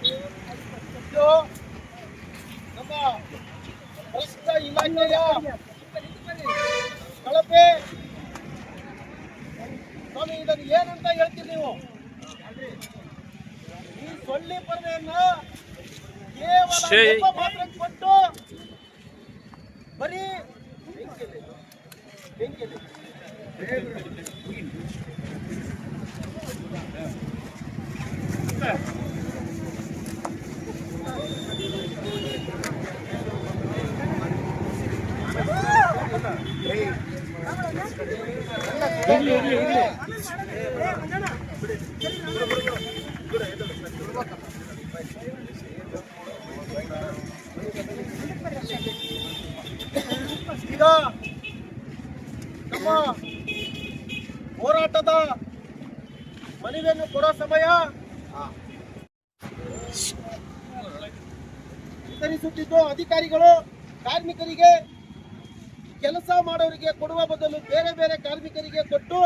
ಇದು ನಮ್ಮ ಭ್ರಷ್ಟ ಇಲಾಖೆಯ ಕಳಪೆ. ಸ್ವಾಮಿ ಇದನ್ನು ಏನಂತ ಹೇಳ್ತೀರಿ ನೀವು? ಈ ಸೊಳ್ಳೆ ಪರದೆಯನ್ನ ಕೇವಲ ಮಾತ್ರ ಕೊಟ್ಟು ಬರೀ ಬೆಂಕಿಯಲ್ಲಿ ಬೆಂಕಿಯಲ್ಲಿ ಈಗ ಹೋರಾಟದ ಮನವಿಯನ್ನು ಕೊಡೋ ಸಮಯ. ವಿತರಿಸುತ್ತಿದ್ದು ಅಧಿಕಾರಿಗಳು, ಕಾರ್ಮಿಕರಿಗೆ ಕೆಲಸ ಮಾಡೋರಿಗೆ ಕೊಡುವ ಬದಲು ಬೇರೆ ಬೇರೆ ಕಾರ್ಮಿಕರಿಗೆ ಕೊಟ್ಟು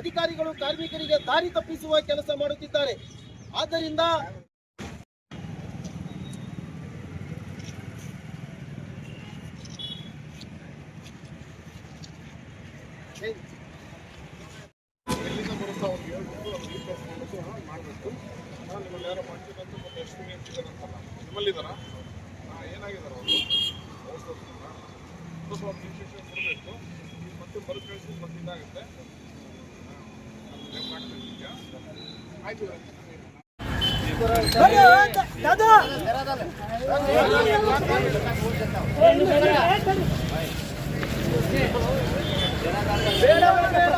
ಅಧಿಕಾರಿಗಳು ಕಾರ್ಮಿಕರಿಗೆ ದಾರಿ ತಪ್ಪಿಸುವ ಕೆಲಸ ಮಾಡುತ್ತಿದ್ದಾರೆ. ಆದ್ದರಿಂದ ನಿಮ್ಮಲ್ಲಿ ಬಂದು ನಿಮ್ಮಲ್ಲಿದ್ದಾರಾ? ಏನಾಗಿದ್ದಾರೆ ಅವರು? ಸ್ವಲ್ಪ ಬರಬೇಕು ಮತ್ತೆ ಕಳಿಸಿ ಮತ್ತೆ ಇದಾಗುತ್ತೆ. ಆಯ್ತು. ಬೇಡವೇ ಬೇಡ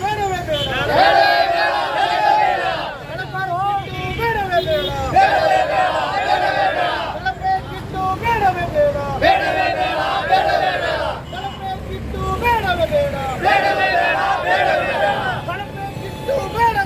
ಬೇಡವೇ ಬೇಡ ಕಳಪೆ ಬೇಡವೇ ಬೇಡ ಕಳಪೆ ಕಿತ್ತು ಬೇಡವೇ ಬೇಡ ಕಳಪೆ ಕಿತ್ತು ಬೇಡವೇ ಬೇಡ ಕಳಪೆ ಕಿತ್ತು ಬೇಡವೇ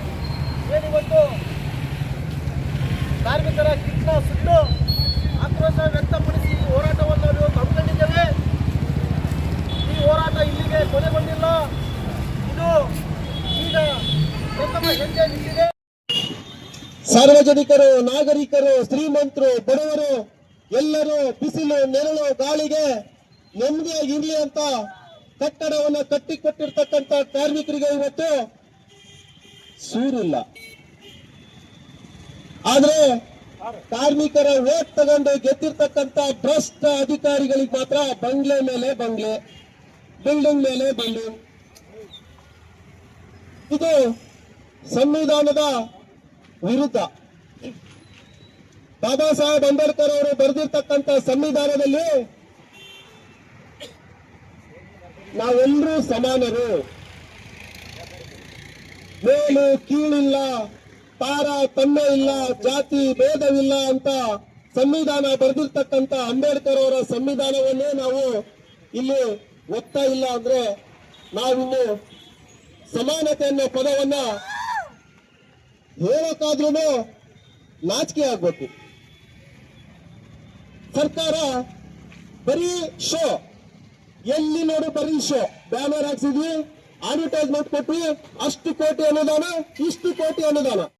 ಕಾರ್ಮಿಕರ ಕಿಟ್ಟ ಸುಟ್ಟು ಆಕ್ರೋಶ ವ್ಯಕ್ತಪಡಿಸಿ ಹೋರಾಟವನ್ನು ನಾವು ಹಮ್ಮಿಕೊಂಡಿದ್ದೇವೆ. ಈ ಹೋರಾಟ ಇಲ್ಲಿಗೆ ಕೊನೆಗೊಂಡಿಲ್ಲ. ಇದು ಈಗ ಪ್ರಥಮ ಹೆಜ್ಜೆ ನಿಂತಿದೆ ಸಾರ್ವಜನಿಕರು, ನಾಗರಿಕರು, ಶ್ರೀಮಂತರು, ಬಡವರು, ಎಲ್ಲರೂ ಬಿಸಿಲು, ನೆರಳು, ಗಾಳಿಗೆ ನೆಮ್ಮದಿಯಾಗಿರ್ಲಿ ಅಂತ ಕಟ್ಟಡವನ್ನ ಕಟ್ಟಿಕೊಟ್ಟಿರ್ತಕ್ಕಂಥ ಕಾರ್ಮಿಕರಿಗೆ ಇವತ್ತು ಸೂರಿಲ್ಲ. ಆದ್ರೆ ಕಾರ್ಮಿಕರ ಓಟ್ ತಗೊಂಡು ಗೆದ್ದಿರ್ತಕ್ಕಂತ ಭ್ರಷ್ಟ ಅಧಿಕಾರಿಗಳಿಗೆ ಮಾತ್ರ ಬಂಗ್ಲೆ ಮೇಲೆ ಬಂಗ್ಲೆ, ಬಿಲ್ಡಿಂಗ್ ಮೇಲೆ ಬಿಲ್ಡಿಂಗ್. ಇದು ಸಂವಿಧಾನದ ವಿರುದ್ಧ. ಬಾಬಾ ಸಾಹೇಬ್ ಅಂಬೇಡ್ಕರ್ ಅವರು ಬರೆದಿರ್ತಕ್ಕಂಥ ಸಂವಿಧಾನದಲ್ಲಿ ನಾವೆಲ್ಲರೂ ಸಮಾನರು. ಮೇಲು, ಕೀಳಿಲ್ಲ ತಾರ ತನ್ನ ಇಲ್ಲ, ಜಾತಿ ಭೇದವಿಲ್ಲ ಅಂತ ಸಂವಿಧಾನ ಬರೆದಿರ್ತಕ್ಕಂಥ ಅಂಬೇಡ್ಕರ್ ಅವರ ಸಂವಿಧಾನವನ್ನೇ ನಾವು ಇಲ್ಲಿ ಒತ್ತಾ ಇಲ್ಲ ಅಂದ್ರೆ ನಾವಿನ್ನು ಸಮಾನತೆ ಅನ್ನೋ ಪದವನ್ನ ಹೇಳಕ್ಕಾದ್ರೂ ನಾಚಿಕೆ ಆಗ್ಬೇಕು. ಸರ್ಕಾರ ಬರೀ ಶೋ. ಎಲ್ಲಿ ನೋಡು ಬರೀ ಶೋ. ಬ್ಯಾನರ್ ಹಾಕ್ಸಿದ್ವಿ ಅಡ್ವರ್ಟೈಸ್ಮೆಂಟ್ ಕೊಟ್ವಿ, ಅಷ್ಟು ಕೋಟಿ ಅನುದಾನ, ಇಷ್ಟು ಕೋಟಿ ಅನುದಾನ.